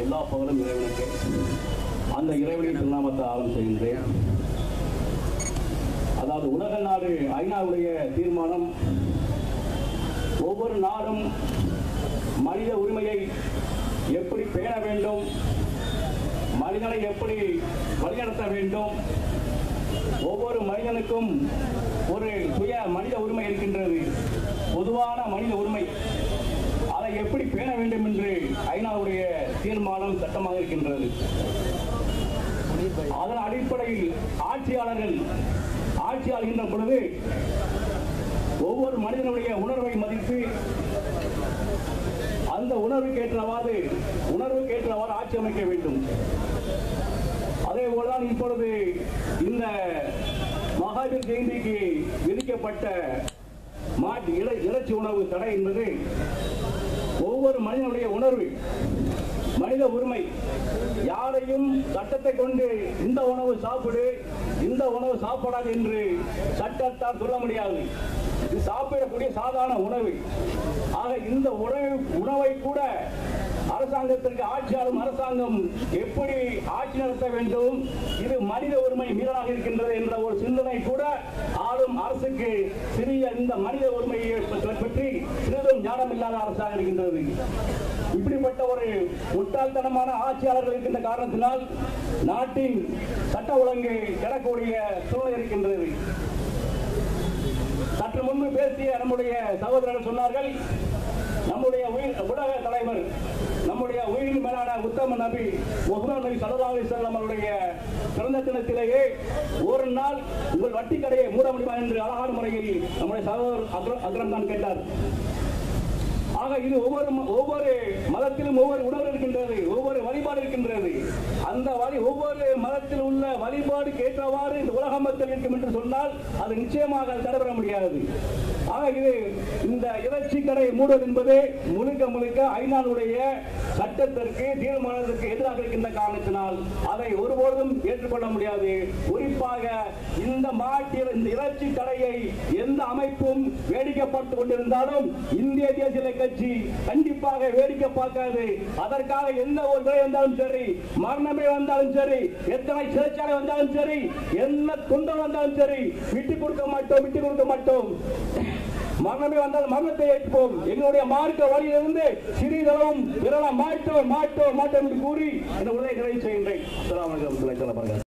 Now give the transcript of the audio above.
எல்லா பகலும் இறைவனுக்கு அந்த இறைவனின் திருநாமத்தை ஆரம்பம் செய்கின்றேன். அதாவது உலக நாடு ஐநாவுடைய தீர்மானம் நாடும் மனித உரிமையை எப்படி பேண வேண்டும்? மனிதனை எப்படி வழிநடத்த வேண்டும்? ஒவ்வொரு மனிதனுக்கும் ஒரு சுய மனித உரிமை இருக்கின்றது. பொதுவான மனித உரிமை. அதை எப்படி பேண வேண்டும் என்று ஐநாவுடைய தீர்மானம் சட்டமாக இருக்கின்றது. அதன் அடிப்படையில் ஆட்சியாளர்கள் ஆட்சி ஆளுகின்ற பொழுது ஒவ்வொரு மனிதனுடைய உணர்வை மதித்து அந்த உணர்வுக்கு ஏற்றவாறு உணர்வுக்கு ஆட்சி அமைக்க வேண்டும். அதே போலதான் இப்பொழுது இந்த மகாவீர் ஜெயந்திக்கு விதிக்கப்பட்ட மாட்டு இறை இறைச்சி உணவு தடை என்பது ஒவ்வொரு மனிதனுடைய உணர்வு மனித உரிமை. யாரையும் சட்டத்தை கொண்டு இந்த உணவு சாப்பிடு இந்த உணவு சாப்பிடாது என்று சட்டத்தால் சொல்ல முடியாது. இது சாப்பிடக்கூடிய சாதாரண உணவு. ஆக இந்த உணவு உணவை கூட அரசாங்கத்திற்கு ஆட்சியாளரும் அரசாங்கம் எப்படி ஆட்சி நடத்த வேண்டும்? இது மனித உரிமை மீறலாக இருக்கின்றது என்ற ஒரு சிந்தனை கூட ஆளும் அரசுக்கு சிறிய இந்த மனித உரிமையை பற்றி சிறிதும் ஞானம் இல்லாத அரசாக இருக்கின்றது. இப்படிப்பட்ட ஒரு முட்டாள்தனமான ஆட்சியாளர்கள் இருக்கின்ற காரணத்தினால் நாட்டின் சட்ட ஒழுங்கு கிடக்கூடிய சூழல் இருக்கின்றது. சற்று முன்பு பேசிய நம்முடைய சகோதரர்கள் சொன்னார்கள் நம்முடைய உயிர் உலக தலைவர் நம்முடைய உயிரின் மேலான உத்தம நபி முகமது நபி சல்லல்லாஹு அலைஹி அவருடைய பிறந்த தினத்திலேயே ஒரு நாள் உங்கள் வட்டி கடையை மூட முடியுமா? என்று அழகான முறையில் நம்முடைய சகோதரர் அக்ரம் தான் கேட்டார். இது ஒவ்வொரு ஒவ்வொரு மதத்திலும் ஒவ்வொரு உணவு இருக்கின்றது ஒவ்வொரு வழிபாடு இருக்கின்றது. அந்த வழி ஒவ்வொரு மதத்தில் உள்ள வழிபாடுக்கு ஏற்றவாறு இந்த உலக மக்கள் இருக்கும் என்று சொன்னால் அது நிச்சயமாக தடைபெற முடியாது. ஆக இது இந்த இறைச்சி கடையை மூடுவது என்பது முழுக்க முழுக்க ஐநாளுடைய சட்டத்திற்கு தீர்மானத்திற்கு எதிராக இருக்கின்ற காரணத்தினால் அதை ஒருபோதும் ஏற்றுக்கொள்ள முடியாது. குறிப்பாக இந்த இந்த இறைச்சி கடையை எந்த அமைப்பும் வேடிக்கப்பட்டு கொண்டிருந்தாலும் இந்திய தேசிய கட்சி கண்டிப்பாக வேடிக்கை பார்க்காது அதற்காக எந்த ஒரு விலை வந்தாலும் சரி மரணமே வந்தாலும் சரி எத்தனை சிறைச்சாலை வந்தாலும் சரி என்ன துன்பம் வந்தாலும் சரி விட்டு கொடுக்க மாட்டோம் விட்டு கொடுக்க மாட்டோம். மரணமே வந்தால் மரணத்தை ஏற்போம் எங்களுடைய மார்க்க வழியிலிருந்து சிறிதளவும் விரல மாட்டோம் மாட்டோம் மாட்டோம் என்று கூறி இந்த உரையை நிறைவு செய்கின்றேன்.